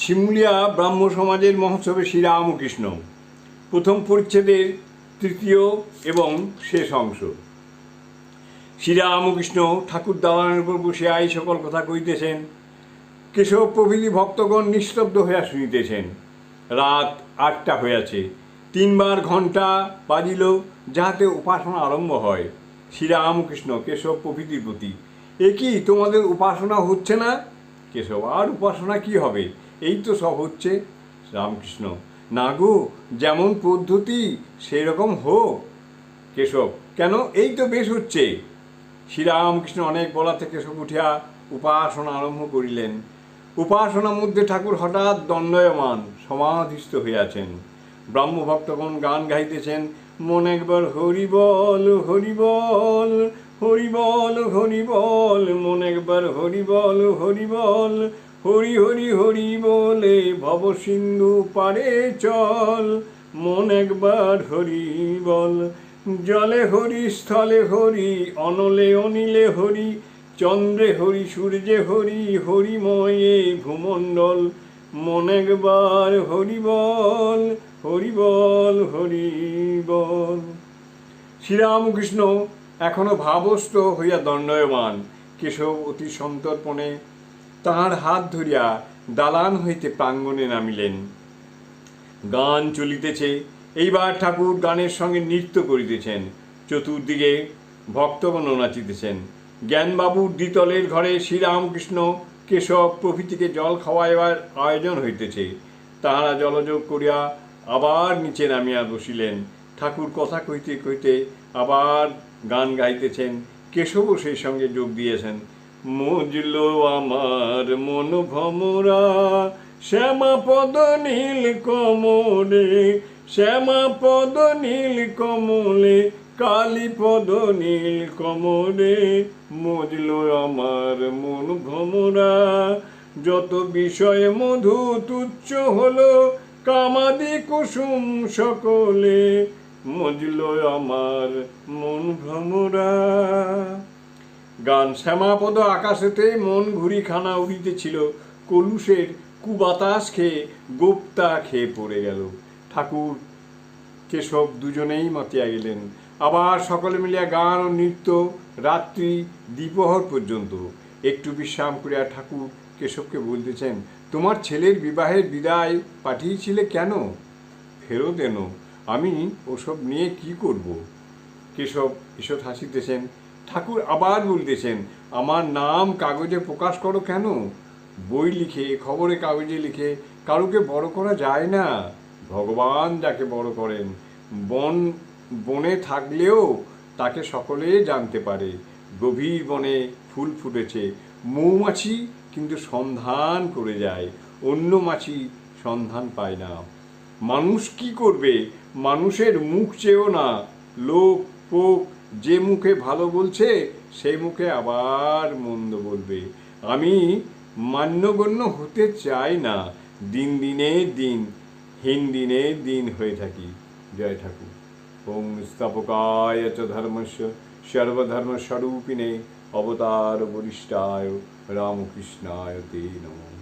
শিমুলিয়া ব্রাহ্ম সমাজের মহোৎসবে শ্রীরামকৃষ্ণ। প্রথম পরিচ্ছেদের তৃতীয় এবং শেষ অংশ। শ্রীরামকৃষ্ণ ঠাকুর দালানের উপর বসে আই সকল কথা কইতেছেন কেশব প্রভৃতি ভক্তগণ নিস্তব্ধ হইয়া শুনিতেছেন। রাত আটটা হইয়াছে। তিনবার ঘণ্টা বাজিল যাহাতে উপাসনা আরম্ভ হয়। শ্রীরামকৃষ্ণ কেশব প্রভৃতির প্রতি, এ কি তোমাদের উপাসনা হচ্ছে না? কেশব, আর উপাসনা কি হবে? এই তো সব হচ্ছে। রামকৃষ্ণ। না গো, যেমন পদ্ধতি সেই রকম হোক। কেশব, কেন? এই তো বেশ হচ্ছে। শ্রীরামকৃষ্ণ অনেক বলা থেকে সব উঠিয়া উপাসনা আরম্ভ করিলেন। উপাসনার মধ্যে ঠাকুর হঠাৎ দণ্ডয়মান, সমাধিস্থ হইয়াছেন। ব্রাহ্মভক্তগণ গান গাইতেছেন মন একবার হরি বল হরি বল হরি বল হরি বল, মন একবার হরি বল হরি হরি হরি বলে ভব সিন্ধু পারে চল, মন একবার হরি বল। জলে হরি, স্থলে হরি, অনলে অনিলে হরি, চন্দ্রে হরি, সূর্যে হরি, হরিময়ে ভূমণ্ডল। মন একবার হরি বল হরি বল হরি বল। শ্রীরামকৃষ্ণ এখনও ভাবস্থ হইয়া দণ্ডয়মান। কেশব অতি সন্তর্পণে তাহার হাত ধরিয়া দালান হইতে প্রাঙ্গণে নামিলেন। গান চলিতেছে, এইবার ঠাকুর গানের সঙ্গে নৃত্য করিতেছেন, চতুর্দিকে ভক্তগণ নাচিতেছেন। জ্ঞানবাবুর দ্বিতলের ঘরে শ্রীরামকৃষ্ণ কেশব প্রভৃতিকে জল খাওয়াইবার আয়োজন হইতেছে। তাহারা জলযোগ করিয়া আবার নিচে নামিয়া বসিলেন। ঠাকুর কথা কইতে কইতে আবার গান গাইতেছেন। কেশবও সেই সঙ্গে যোগ দিয়েছেন। মজল আমার মন ভমরা শ্যামা পদ নীল কমলে শ্যামা পদ নীল কমলে কালী পদ নীল কমলে, মজল আমার মন ভমরা। যত বিষয় মধু তুচ্ছ হলো, কামাদি কুসুম সকলে, মজল আমার মন ভ্রমরা গান শ্যামাপদ আকাশেতে মন ঘুরি খানা উড়িতেছিল। কলুষের কুবাতাস খেয়ে গোপ্তা খেয়ে পড়ে গেল। ঠাকুর, কেশব দুজনেই মাতিয়া গেলেন। আবার সকলে মিলিয়া গান ও নৃত্য রাত্রি দ্বিপ্রহর পর্যন্ত। একটু বিশ্রাম করিয়া ঠাকুর কেশবকে বলতেছেন, তোমার ছেলের বিবাহের বিদায় পাঠিয়েছিলে কেন? ফেরত এনো। আমি ওসব নিয়ে কি করব? কেশব ঈষৎ হাসিতেছেন ঠাকুর আবার বলতেছেন, আমার নাম কাগজে প্রকাশ করো কেন? বই লিখে, খবরে কাগজে লিখে, কারুকে বড় করা যায় না। ভগবান যাকে বড় করেন, বন, বনে থাকলেও তাকে সকলে জানতে পারে। গভীর বনে ফুল ফুটেছে, মৌমাছি কিন্তু সন্ধান করে যায়, অন্য মাছি সন্ধান পায় না। মানুষ কি করবে? মানুষের মুখ চেয়েও না, লোক, পোক যে মুখে ভালো বলছে, সেই মুখে আবার মন্দ বলবে। আমি মান্যগণ্য হতে চাই না। দিন দিনে দিন, হীন দিনে দিন হয়ে থাকি। জয় ঠাকুর। ওম স্থাপকায় চ ধর্মস্য সর্বধর্মস্বরূপিণে অবতার বরিষ্ঠায় রামকৃষ্ণায় তে নমঃ।